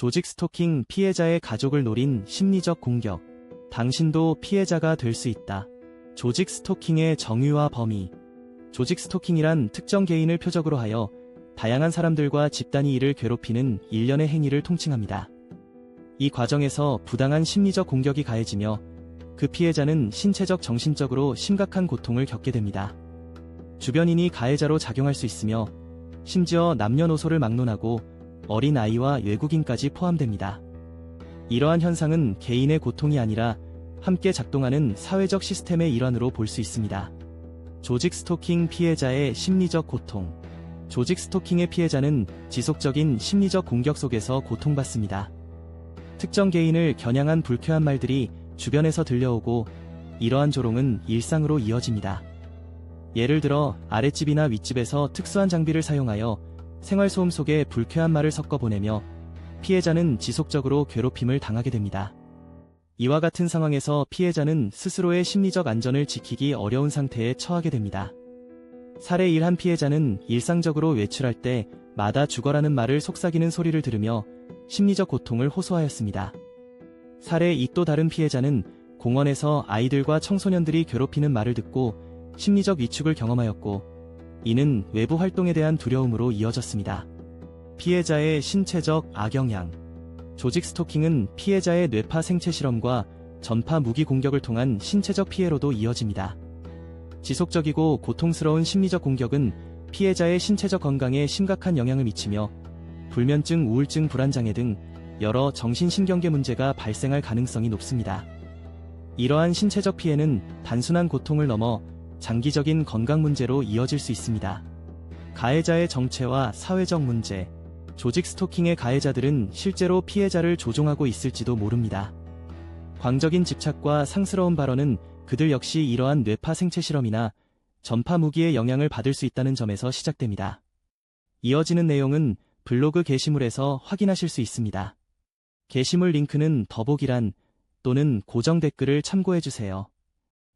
조직 스토킹 피해자의 가족을 노린 심리적 공격. 당신도 피해자가 될 수 있다. 조직 스토킹의 정의와 범위. 조직 스토킹이란 특정 개인을 표적으로 하여 다양한 사람들과 집단이 이를 괴롭히는 일련의 행위를 통칭합니다. 이 과정에서 부당한 심리적 공격이 가해지며 그 피해자는 신체적 정신적으로 심각한 고통을 겪게 됩니다. 주변인이 가해자로 작용할 수 있으며 심지어 남녀노소를 막론하고 어린 아이와 외국인까지 포함됩니다. 이러한 현상은 개인의 고통이 아니라 함께 작동하는 사회적 시스템의 일환으로 볼 수 있습니다. 조직 스토킹 피해자의 심리적 고통. 조직 스토킹의 피해자는 지속적인 심리적 공격 속에서 고통받습니다. 특정 개인을 겨냥한 불쾌한 말들이 주변에서 들려오고 이러한 조롱은 일상으로 이어집니다. 예를 들어 아랫집이나 윗집에서 특수한 장비를 사용하여 생활소음 속에 불쾌한 말을 섞어 보내며 피해자는 지속적으로 괴롭힘을 당하게 됩니다. 이와 같은 상황에서 피해자는 스스로의 심리적 안전을 지키기 어려운 상태에 처하게 됩니다. 사례 1한 피해자는 일상적으로 외출할 때 마다 죽어라는 말을 속삭이는 소리를 들으며 심리적 고통을 호소하였습니다. 사례 2또 다른 피해자는 공원에서 아이들과 청소년들이 괴롭히는 말을 듣고 심리적 위축을 경험하였고 이는 외부 활동에 대한 두려움으로 이어졌습니다. 피해자의 신체적 악영향 조직 스토킹은 피해자의 뇌파 생체 실험과 전파 무기 공격을 통한 신체적 피해로도 이어집니다. 지속적이고 고통스러운 심리적 공격은 피해자의 신체적 건강에 심각한 영향을 미치며 불면증, 우울증, 불안장애 등 여러 정신신경계 문제가 발생할 가능성이 높습니다. 이러한 신체적 피해는 단순한 고통을 넘어 장기적인 건강 문제로 이어질 수 있습니다. 가해자의 정체와 사회적 문제, 조직 스토킹의 가해자들은 실제로 피해자를 조종하고 있을지도 모릅니다. 광적인 집착과 상스러운 발언은 그들 역시 이러한 뇌파 생체 실험이나 전파 무기의 영향을 받을 수 있다는 점에서 시작됩니다. 이어지는 내용은 블로그 게시물에서 확인하실 수 있습니다. 게시물 링크는 더보기란 또는 고정 댓글을 참고해주세요.